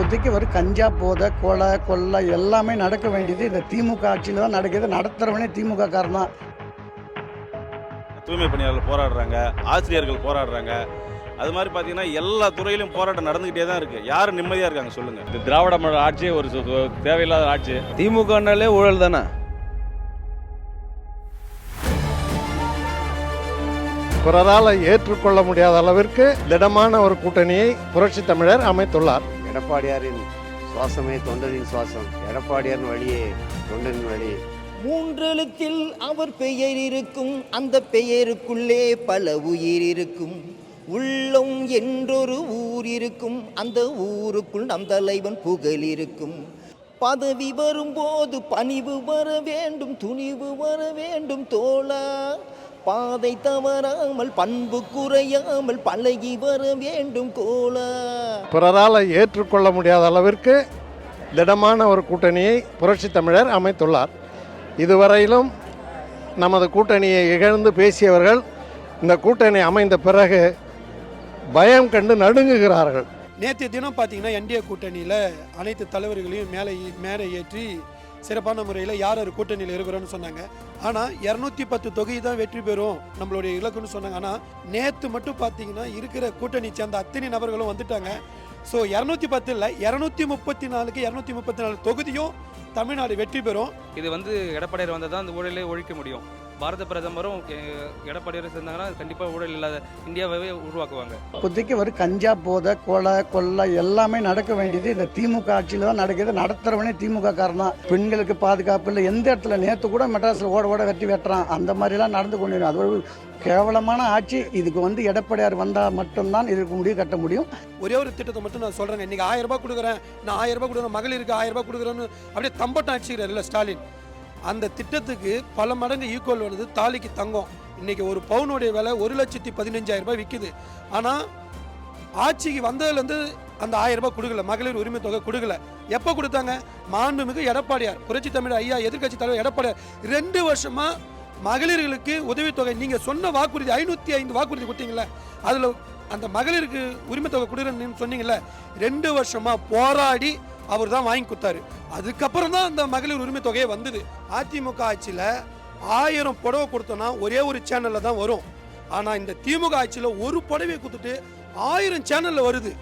இப்போதைக்கு ஒரு கஞ்சா போதை கொலை கொள்ளை எல்லாமே நடக்க வேண்டியது இந்த திமுக ஆட்சியில் தான் நடக்குது. நடத்துகிறவனே திமுக காரன் தான். தூய்மை பணியாளர்கள் போராடுறாங்க ஆசிரியர்கள் போராடுறாங்க. அது மாதிரி பார்த்தீங்கன்னா எல்லா துறையிலும் போராட்டம் நடந்துக்கிட்டே தான் இருக்குது யார் நிம்மதியாக இருக்காங்க சொல்லுங்கள் இந்த திராவிட மாடல் ஆட்சி ஒரு தேவையில்லாத ஆட்சி. திமுகனாலே ஊழல் தானே? பிறரால் ஏற்றுக்கொள்ள முடியாத அளவிற்கு திடமான ஒரு கூட்டணியை புரட்சி தமிழர் அமைத்துள்ளார். எடப்பாடியாரின் சுவாசமே தொண்டனின் சுவாசம் எடப்பாடியார் வழியே தொண்டனின் வழி. மூன்றெழுத்தில் அவர் பெயர் இருக்கும் அந்த பெயருக்குள்ளே பல உயிர் இருக்கும். உள்ளம் என்றொரு ஊர் இருக்கும் அந்த ஊருக்குள் நம் தலைவன் புகழ் இருக்கும். பதவி வரும்போது பணிவு வர வேண்டும் துணிவு வர வேண்டும் தோழா. பாதை தவறாமல் பண்பு குறையாமல் பழகி வர வேண்டும் கோலா. பிறரால் ஏற்றுக்கொள்ள முடியாத அளவிற்கு திடமான ஒரு கூட்டணியை புரட்சி தமிழர் அமைத்துள்ளார். இதுவரையிலும் நமது கூட்டணியை இகழ்ந்து பேசியவர்கள் இந்த கூட்டணி அமைந்த பிறகு பயம் கண்டு நடுங்குகிறார்கள். நேற்றைய தினம் பார்த்தீங்கன்னா என்டிஏ கூட்டணியில் அனைத்து தலைவர்களையும் மேலே மேலே ஏற்றி சிறப்பான முறையில் யார் யார் கூட்டணியில் இருக்கிறோன்னு சொன்னாங்க. ஆனால் இரநூத்தி பத்து தொகை தான் வெற்றி பெறும் நம்மளுடைய இலக்குன்னு சொன்னாங்க. ஆனால் நேற்று மட்டும் பார்த்தீங்கன்னா இருக்கிற கூட்டணி சேர்ந்த அத்தனை நபர்களும் வந்துட்டாங்க. ஸோ இரநூத்தி பத்து இல்லை இரநூத்தி முப்பத்தி நாலுக்கு இரநூத்தி முப்பத்தி நாலு தொகுதியும் தமிழ்நாடு வெற்றி பெறும். இது வந்து எடப்பாடியார் வந்தால் தான் அந்த ஊழலே ஒழிக்க முடியும். பாரத பிரதமரும் எ- எடப்பாடியார் சேர்ந்தாங்கன்னா கண்டிப்பாக ஊழல் இல்லாத இந்தியாவை உருவாக்குவாங்க. இப்போதைக்கு ஒரு கஞ்சா போதை கொலை கொள்ளை எல்லாமே நடக்க வேண்டியது இந்த திமுக ஆட்சியில் தான் நடக்குது. நடத்துகிறவனே திமுக காரன் தான். பெண்களுக்கு பாதுகாப்பு இல்லை. எந்த இடத்துல நேற்று கூட மெட்ராஸில் ஓட ஓட வெட்டி வெட்டுறான். அந்த மாதிரிலாம் நடந்து கொண்டு அது ஒரு கேவலமான ஆட்சி. இதுக்கு வந்து எடப்பாடியார் வந்தால் மட்டும்தான் இதுக்கு முடிவு கட்ட முடியும். ஒரே ஒரு திட்டத்தை மட்டும் நான் சொல்கிறேங்க இன்றைக்கி ஆயிரம் ரூபாய் கொடுக்குறேன். நான் ஆயிரம் ரூபாய் கொடுக்குறேன். மகளிருக்கு ஆயிரம் ரூபாய் கொடுக்குறேன்னு அப்படியே தம்பட்டம் அடிச்சுக்கிறாருல்ல ஸ்டாலின். அந்த திட்டத்துக்கு பல மடங்கு ஈக்குவல் வருது தாலிக்கு தங்கம். இன்னைக்கு ஒரு பவுனுடைய விலை ஒரு லட்சத்தி பதினஞ்சாயிரம் ரூபாய் விற்குது ஆனால் ஆட்சிக்கு வந்ததுலேருந்து அந்த ஆயிரம் ரூபாய் கொடுக்கல. மகளிர் உரிமை தொகை கொடுக்கல. எப்போ கொடுத்தாங்க? மாண்புமிகு எடப்பாடியார். புரட்சி தமிழ் ஐயா எதிர்க்கட்சி தலைவர் எடப்பாடியார். ரெண்டு வருஷமா மகளிர்களுக்கு உதவித்தொகை நீங்கள் சொன்ன வாக்குறுதி ஐநூற்றி ஐந்து வாக்குறுதி கொடுத்தீங்களே அதில் அந்த மகளிருக்கு உரிமை தொகை கொடுக்குறேன்னு சொன்னீங்கல்ல. ரெண்டு வருஷமாக போராடி அவர் தான் வாங்கி கொடுத்தாரு. அதுக்கப்புறம் தான் அந்த மகளிர் உரிமை தொகையை வந்தது. அதிமுக ஆட்சியில் ஆயிரம் புடவை கொடுத்தோன்னா ஒரே ஒரு சேனலில் தான் வரும். ஆனால் இந்த திமுக ஆட்சியில் ஒரு புடவையை கொடுத்துட்டு ஆயிரம் சேனலில் வருது.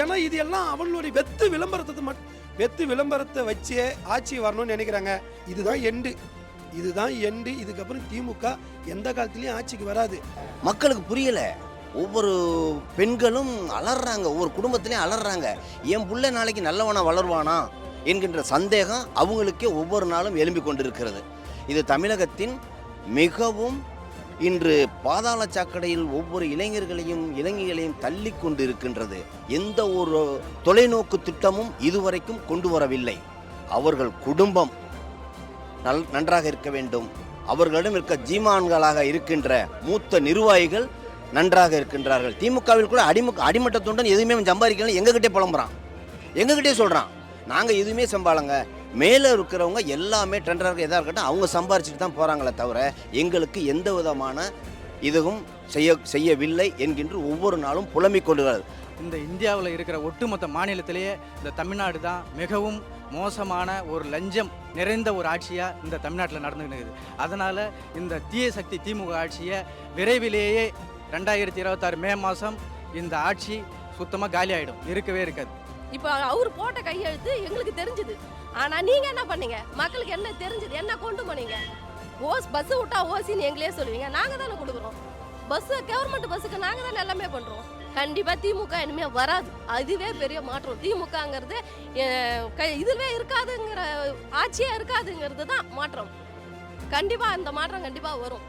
ஏன்னா இது எல்லாம் அவங்களுடைய வெத்து விளம்பரத்தை மட் வெத்து விளம்பரத்தை வச்சே ஆட்சி வரணும்னு நினைக்கிறாங்க. இதுதான் எண்டு இதுதான் எண்டு இதுக்கப்புறம் திமுக எந்த காலத்துலேயும் ஆட்சிக்கு வராது. மக்களுக்கு புரியலை. ஒவ்வொரு பெண்களும் அலறாங்க ஒவ்வொரு குடும்பத்திலையும் அலறாங்க. என் புள்ள நாளைக்கு நல்லவனா வளருவானா என்கின்ற சந்தேகம் அவங்களுக்கே ஒவ்வொரு நாளும் எழும்பிக் கொண்டிருக்கிறது. இது தமிழகத்தின் மிகவும் இன்று பாதாள சாக்கடையில் ஒவ்வொரு இளைஞர்களையும் இளைஞர்களையும் தள்ளி கொண்டு இருக்கின்றது எந்த ஒரு தொலைநோக்கு திட்டமும் இதுவரைக்கும் கொண்டு வரவில்லை. அவர்கள் குடும்பம் நல் நன்றாக இருக்க வேண்டும். அவர்களிடம் இருக்க ஜீமான்களாக இருக்கின்ற மூத்த நிர்வாகிகள் நன்றாக இருக்கின்றார்கள். திமுகவில் கூட அடிமு அடிமட்ட தொண்டன் எதுவுமே அவன் சம்பாதிக்கல எங்ககிட்டே புலம்புறான். எங்ககிட்டே சொல்கிறான் நாங்கள் எதுவுமே சம்பாளங்க மேலே இருக்கிறவங்க எல்லாமே டெண்டராக எதாக இருக்கட்டும் அவங்க சம்பாரிச்சிட்டு தான் போகிறாங்களே தவிர எங்களுக்கு எந்த விதமான இதுவும் செய்ய செய்யவில்லை என்கின்ற ஒவ்வொரு நாளும் புலம்பிக் கொண்டுகிறது இந்த இந்தியாவில் இருக்கிற ஒட்டுமொத்த மாநிலத்திலேயே இந்த தமிழ்நாடு தான் மிகவும் மோசமான ஒரு லஞ்சம் நிறைந்த ஒரு ஆட்சியாக இந்த தமிழ்நாட்டில் நடந்துக்கிட்டு இருக்குது. அதனால் இந்த தீய சக்தி திமுக ஆட்சியை விரைவிலேயே ரெண்டாயிரத்தி இருபத்தாறு மே மாதம் இந்த ஆட்சி சுத்தமாக காலி ஆகிடும் இருக்கவே இருக்காது. இப்போ அவர் போட்ட கையெழுத்து எங்களுக்கு தெரிஞ்சுது. ஆனால் நீங்கள் என்ன பண்ணீங்க? மக்களுக்கு என்ன தெரிஞ்சது? என்ன கொண்டு போனீங்க? ஓஸ் பஸ்ஸு விட்டா ஓசின்னு எங்களே சொல்லுவீங்க. நாங்கள் தானே கொடுக்குறோம். பஸ்ஸு கவர்மெண்ட் பஸ்ஸுக்கு நாங்கள் தானே எல்லாமே பண்ணுறோம் கண்டிப்பாக திமுக இனிமே வராது. அதுவே பெரிய மாற்றம். திமுகங்கிறது இதுவே இருக்காதுங்கிற ஆட்சியே இருக்காதுங்கிறது தான் மாற்றம். கண்டிப்பாக அந்த மாற்றம் கண்டிப்பாக வரும்.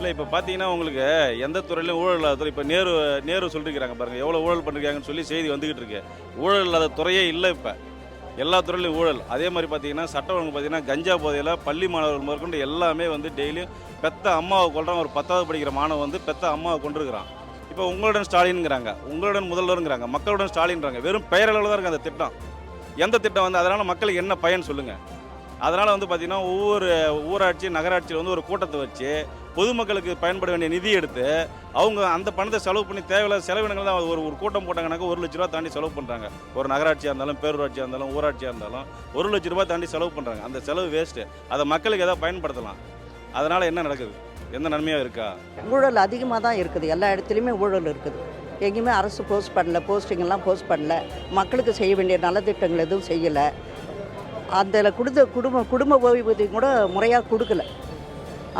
இல்லை இப்போ பார்த்தீங்கன்னா உங்களுக்கு எந்த துறையிலும் ஊழல் இல்லாத துறை இப்போ நேரு நேரு சொல்லியிருக்கிறாங்க பாருங்கள் எவ்வளோ ஊழல் பண்ணிருக்காங்கன்னு சொல்லி செய்தி வந்துகிட்டு இருக்கு. ஊழல் இல்லாத துறையே இல்லை இப்போ. எல்லா துறையிலும் ஊழல். அதே மாதிரி பார்த்தீங்கன்னா சட்டம் ஒழுங்கு பார்த்தீங்கன்னா கஞ்சா போதையில் பள்ளி மாணவர்கள் முதற்கொண்டு எல்லாமே வந்து டெய்லியும் பெத்த அம்மாவை கொள்கிறான் ஒரு பத்தாவது படிக்கிற மாணவன் வந்து பெத்த அம்மாவை கொண்டிருக்கிறான் இப்போ உங்களுடன் ஸ்டாலின்ங்கிறாங்க உங்களுடன் முதல்வருங்கிறாங்க மக்களுடன் ஸ்டாலின்றாங்க வெறும் பெயரளவில் தான் இருக்குது அந்த திட்டம். எந்த திட்டம் வந்து அதனால் மக்களுக்கு என்ன பயன் சொல்லுங்கள் அதனால் வந்து பார்த்திங்கன்னா ஒவ்வொரு ஊராட்சி நகராட்சியில் வந்து ஒரு கூட்டத்தை வச்சு பொதுமக்களுக்கு பயன்பட வேண்டிய நிதி எடுத்து அவங்க அந்த பணத்தை செலவு பண்ணி தேவையில்லாத செலவினங்கள் தான் ஒரு ஒரு கூட்டம் போட்டாங்கனாக்கா ஒரு லட்ச ரூபா தாண்டி செலவு பண்ணுறாங்க ஒரு நகராட்சியாக இருந்தாலும் பேரூராட்சியாக இருந்தாலும் ஊராட்சியாக இருந்தாலும் ஒரு லட்ச ரூபா தாண்டி செலவு பண்ணுறாங்க அந்த செலவு வேஸ்ட்டு அதை மக்களுக்கு எதாவது பயன்படுத்தலாம். அதனால் என்ன நடக்குது? எந்த நன்மையாக இருக்கா? ஊழல் அதிகமாக தான் இருக்குது. எல்லா இடத்துலையுமே ஊழல் இருக்குது. எங்கேயுமே அரசு போஸ்ட் பண்ணல போஸ்டிங்கெல்லாம் போஸ்ட் பண்ணல. மக்களுக்கு செய்ய வேண்டிய நலத்திட்டங்கள் எதுவும் செய்யலை. அதில் கொடுத்த குடும்ப குடும்ப ஓய்வூதியம் கூட முறையாக கொடுக்கல.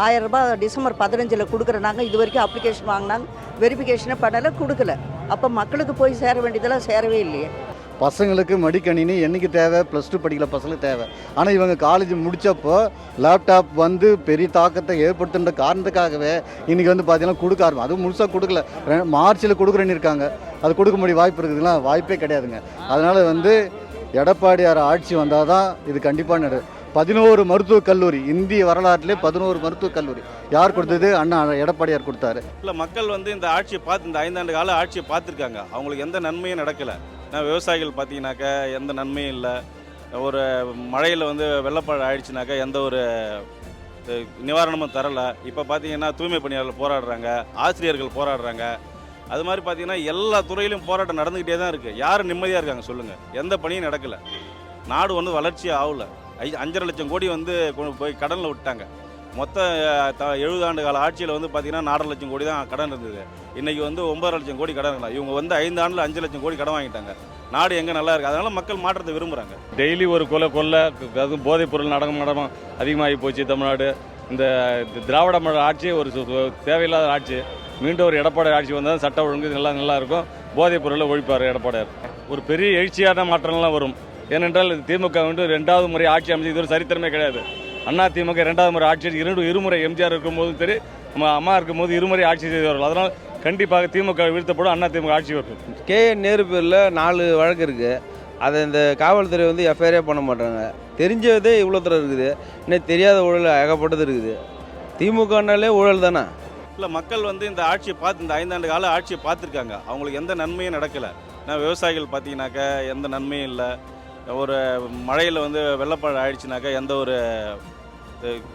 ஆயிரம் ரூபாய் டிசம்பர் பதினஞ்சில் கொடுக்குறனாங்க இது வரைக்கும் அப்ளிகேஷன் வாங்கினாங்க வெரிஃபிகேஷனே பண்ணலை கொடுக்கல. அப்போ மக்களுக்கு போய் சேர வேண்டியதெல்லாம் சேரவே இல்லையே. பசங்களுக்கு மடிக்கணினி என்னைக்கு தேவை? ப்ளஸ் டூ படிக்கிற பசங்களுக்கு தேவை. ஆனால் இவங்க காலேஜ் முடித்தப்போ லேப்டாப் வந்து பெரிய தாக்கத்தை ஏற்படுத்துன்ற காரணத்துக்காகவே இன்றைக்கி வந்து பார்த்தீங்கன்னா கொடுக்க ஆரம்பி அதுவும் முழுசாக கொடுக்கல. மார்ச்சில் கொடுக்குறேன்னு இருக்காங்க. அது கொடுக்க முடிய வாய்ப்பு இருக்குதுங்களா வாய்ப்பே கிடையாதுங்க. அதனால் வந்து எடப்பாடியார் ஆட்சி வந்தால் தான் இது கண்டிப்பாக நட பதினோரு மருத்துவக் கல்லூரி இந்திய வரலாற்றிலே பதினோரு மருத்துவக் கல்லூரி. யார் கொடுத்தது? அண்ணா எடப்பாடியார் கொடுத்தாரு. இல்லை மக்கள் வந்து இந்த ஆட்சியை பார்த்து இந்த ஐந்தாண்டு கால ஆட்சியை பார்த்துருக்காங்க. அவங்களுக்கு எந்த நன்மையும் நடக்கலை. நான் விவசாயிகள் பார்த்தீங்கன்னாக்கா எந்த நன்மையும் இல்லை. ஒரு மழையில் வந்து வெள்ளப்பாடு ஆயிடுச்சுனாக்கா எந்த ஒரு நிவாரணமும் தரலை. இப்போ பார்த்தீங்கன்னா தூய்மை பணியாளர்கள் போராடுறாங்க ஆசிரியர்கள் போராடுறாங்க. அது மாதிரி பார்த்தீங்கன்னா எல்லா துறையிலும் போராட்டம் நடந்துக்கிட்டே தான் இருக்குது யார் நிம்மதியாக இருக்காங்க சொல்லுங்கள் எந்த பணியும் நடக்கலை. நாடு வந்து வளர்ச்சி ஆகலை. அஞ்சரை லட்சம் கோடி வந்து கொண்டு போய் கடனில் விட்டாங்க. மொத்த த எழுபது ஆண்டு கால ஆட்சியில் வந்து பார்த்தீங்கன்னா நாலரை லட்சம் கோடி தான் கடன் இருந்தது. இன்றைக்கி வந்து ஒன்பது லட்சம் கோடி கடன் இருக்கலாம் இவங்க வந்து ஐந்து ஆண்டில் அஞ்சு லட்சம் கோடி கடன் வாங்கிட்டாங்க. நாடு எங்கே நல்லா இருக்குது அதனால் மக்கள் மாற்றத்தை விரும்புகிறாங்க டெய்லி ஒரு கொலை கொள்ளை அதுவும் போதைப் பொருள் நடனம் நடனம் அதிகமாகி போச்சு தமிழ்நாடு. இந்த திராவிட மாடல் ஆட்சி ஒரு தேவையில்லாத ஆட்சி. மீண்டும் ஒரு எடப்பாடி ஆட்சி வந்தால் சட்ட ஒழுங்கு நல்லா நல்லா இருக்கும். போதைப் பொருளை ஒழிப்பார் எடப்பாடியார். ஒரு பெரிய எழுச்சியான மாற்றம்லாம் வரும். ஏனென்றால் திமுக வந்து ரெண்டாவது முறை ஆட்சி அமைச்சு இது ஒரு சரித்திரமே கிடையாது. அண்ணா திமுக ரெண்டாவது முறை ஆட்சி இரண்டு இருமுறை எம்ஜிஆர் இருக்கும்போதும் சரி நம்ம அம்மா இருக்கும்போது இருமுறை ஆட்சி செய்தவர்கள். அதனால் கண்டிப்பாக திமுக வீழ்த்தப்படும் அண்ணா திமுக ஆட்சி வரும் கே என் நேரு பேரில் நாலு வழக்கு இருக்குது அதை இந்த காவல்துறை வந்து எஃப்ஐஆரே பண்ண மாட்டாங்க. தெரிஞ்சதே இவ்வளோ தூரம் இருக்குது. இன்னும் தெரியாத ஊழல் ஏகப்பட்டது இருக்குது. திமுகனாலே ஊழல் தானே? இல்லை மக்கள் வந்து இந்த ஆட்சியை பார்த்து இந்த ஐந்தாண்டு கால ஆட்சியை பார்த்துருக்காங்க. அவங்களுக்கு எந்த நன்மையும் நடக்கலை. நான் விவசாயிகள் பார்த்தீங்கன்னாக்கா எந்த நன்மையும் இல்லை. ஒரு மழையில் வந்து வெள்ளப்பாடு ஆயிடுச்சுனாக்கா எந்த ஒரு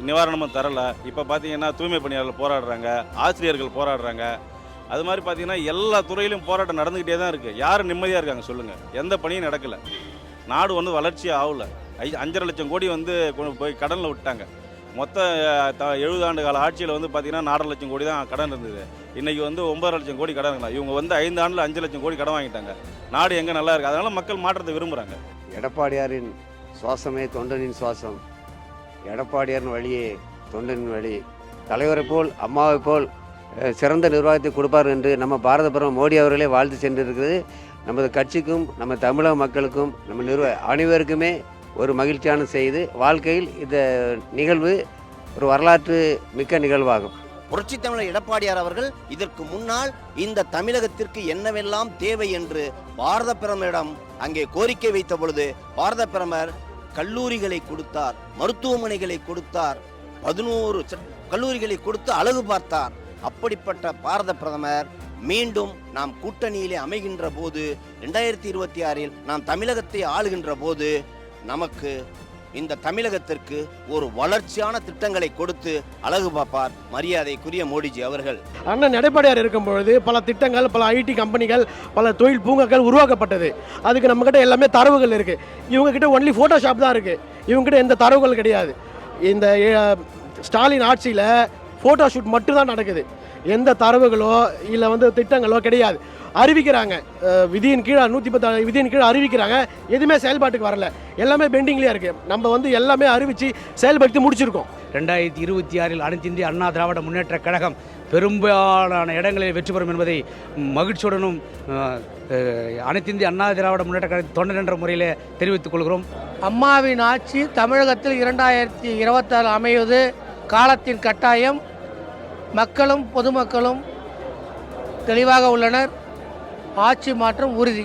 நிவாரணமும் தரலை. இப்போ பார்த்தீங்கன்னா தூய்மை பணியாளர்கள் போராடுறாங்க ஆசிரியர்கள் போராடுறாங்க. அது மாதிரி பார்த்தீங்கன்னா எல்லா துறையிலும் போராட்டம் நடந்துக்கிட்டே தான் இருக்குது யார் நிம்மதியாக இருக்காங்க சொல்லுங்கள் எந்த பணியும் நடக்கலை. நாடு வந்து வளர்ச்சி ஆகலை. ஐ அஞ்சரை லட்சம் கோடி வந்து கொண்டு போய் கடனில் விட்டாங்க மொத்த த எழுபது ஆண்டு கால ஆட்சியில் வந்து பார்த்திங்கன்னா நாலரை லட்சம் கோடி தான் கடன் இருந்தது. இன்றைக்கி வந்து ஒன்பது லட்சம் கோடி கடன் இருக்கலாம் இவங்க வந்து ஐந்து ஆண்டில் அஞ்சு லட்சம் கோடி கடன் வாங்கிட்டாங்க. நாடு எங்கே நல்லா இருக்குது அதனால் மக்கள் மாற்றத்தை விரும்புகிறாங்க எடப்பாடியாரின் சுவாசமே தொண்டனின் சுவாசம். எடப்பாடியாரின் வழியே தொண்டனின் வழி. தலைவரை போல் அம்மாவை போல் சிறந்த நிர்வாகத்தை கொடுப்பார் என்று நம்ம பாரத பிரதமர் மோடி அவர்களே வாழ்த்து சென்றிருக்கிறது. நமது கட்சிக்கும் நம்ம தமிழக மக்களுக்கும் நம்ம நிர்வாக அனைவருக்குமே ஒரு மகிழ்ச்சியான செய்து. வாழ்க்கையில் இந்த நிகழ்வு ஒரு வரலாற்று மிக்க நிகழ்வாகும். புரட்சி தமிழர் எடப்பாடியார் அவர்கள் இதற்கு முன்னால் இந்த தமிழகத்திற்கு என்னவெல்லாம் தேவை என்று பாரத பிரமரிடம் அங்கே கோரிக்கை வைத்த பொழுது பாரத பிரமர் கல்லூரிகளை கொடுத்தார் மருத்துவமனைகளை கொடுத்தார் பதினோரு கல்லூரிகளை கொடுத்து அழகு பார்த்தார். அப்படிப்பட்ட பாரத பிரதமர் மீண்டும் நாம் கூட்டணியிலே அமைகின்ற போது ரெண்டாயிரத்தி இருபத்தி ஆறில் நாம் தமிழகத்தை ஆளுகின்ற போது நமக்கு இந்த தமிழகத்திற்கு ஒரு வளர்ச்சியான திட்டங்களை கொடுத்து அழகு பார்ப்பார் மரியாதைக்குரிய மோடிஜி அவர்கள். அண்ணன் எடப்பாடியார் இருக்கும் பொழுது பல திட்டங்கள் பல ஐடி கம்பெனிகள் பல தொழில் பூங்காக்கள் உருவாக்கப்பட்டது. அதுக்கு நம்மக்கிட்ட எல்லாமே தரவுகள் இருக்குது இவங்ககிட்ட ஒன்லி ஃபோட்டோஷாப் தான் இருக்குது இவங்ககிட்ட எந்த தரவுகள் கிடையாது. இந்த ஸ்டாலின் ஆட்சியில் ஃபோட்டோ ஷூட் மட்டும்தான் நடக்குது. எந்த தரவுகளோ இல்லை வந்து திட்டங்களோ கிடையாது. அறிவிக்கிறாங்க. விதியின் கீழே நூற்றி பத்தாறு விதியின் கீழே அறிவிக்கிறாங்க. எதுவுமே செயல்பாட்டுக்கு வரல. எல்லாமே பெண்டிங்லேயே இருக்குது நம்ம வந்து எல்லாமே அறிவித்து செயல்படுத்தி முடிச்சிருக்கோம். ரெண்டாயிரத்தி இருபத்தி ஆறில் அனைத்து இந்திய அண்ணா திராவிட முன்னேற்ற கழகம் பெரும்பாலான இடங்களில் வெற்றி பெறும் என்பதை மகிழ்ச்சியுடனும் அனைத்து இந்திய அண்ணா திராவிட முன்னேற்ற கழக தொண்டர் என்ற முறையில் தெரிவித்துக் கொள்கிறோம். அம்மாவின் ஆட்சி தமிழகத்தில் இரண்டாயிரத்தி இருபத்தாறு அமைவது காலத்தின் கட்டாயம். மக்களும் பொதுமக்களும் தெளிவாக உள்ளனர். ஆட்சி மாற்றம் உறுதி.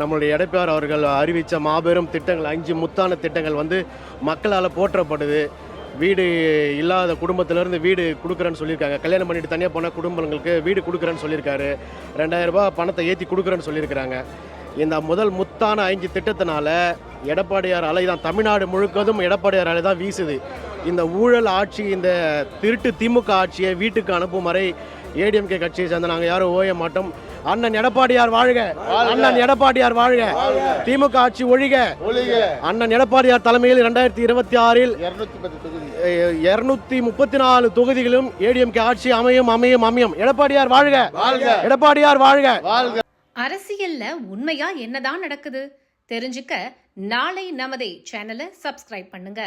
நம்மளுடைய எடப்பார் அவர்கள் அறிவித்த மாபெரும் திட்டங்கள் அஞ்சு முத்தான திட்டங்கள் வந்து மக்களால் போற்றப்படுது. வீடு இல்லாத குடும்பத்திலேருந்து வீடு கொடுக்குறேன்னு சொல்லியிருக்காங்க. கல்யாணம் பண்ணிட்டு தனியாக போன குடும்பங்களுக்கு வீடு கொடுக்குறேன்னு சொல்லியிருக்காரு. ரெண்டாயிரம் ரூபாய் பணத்தை ஏற்றி கொடுக்குறேன்னு சொல்லியிருக்கிறாங்க. இந்த முதல் முத்தான ஐந்து திட்டத்தினால எடப்பாடியார் அலை தான் தமிழ்நாடு முழுக்கதும் எடப்பாடியார் அலை தான் வீசுது. இந்த ஊழல் ஆட்சி இந்த திருட்டு திமுக ஆட்சியை வீட்டுக்கு அனுப்பும் வரை ஏடிஎம்கே கட்சியை சேர்ந்த நாங்கள் யாரும் ஓய மாட்டோம். அண்ணன் எடப்பாடியார் வாழ்க. அண்ணன் எடப்பாடியார் வாழ்க. திமுக ஆட்சி ஒழிக. அண்ணன் எடப்பாடியார் தலைமையில் ரெண்டாயிரத்தி இருபத்தி ஆறில் இருநூத்தி முப்பத்தி நாலு தொகுதிகளும் ஏடிஎம்கே ஆட்சி அமையும் அமையும் அமையும். எடப்பாடியார் வாழ்க. எடப்பாடியார் வாழ்க. அரசியல்ல உண்மையா என்னதான் நடக்குது? தெரிஞ்சுக்க நாளை நமதே சேனலை சப்ஸ்கிரைப் பண்ணுங்க.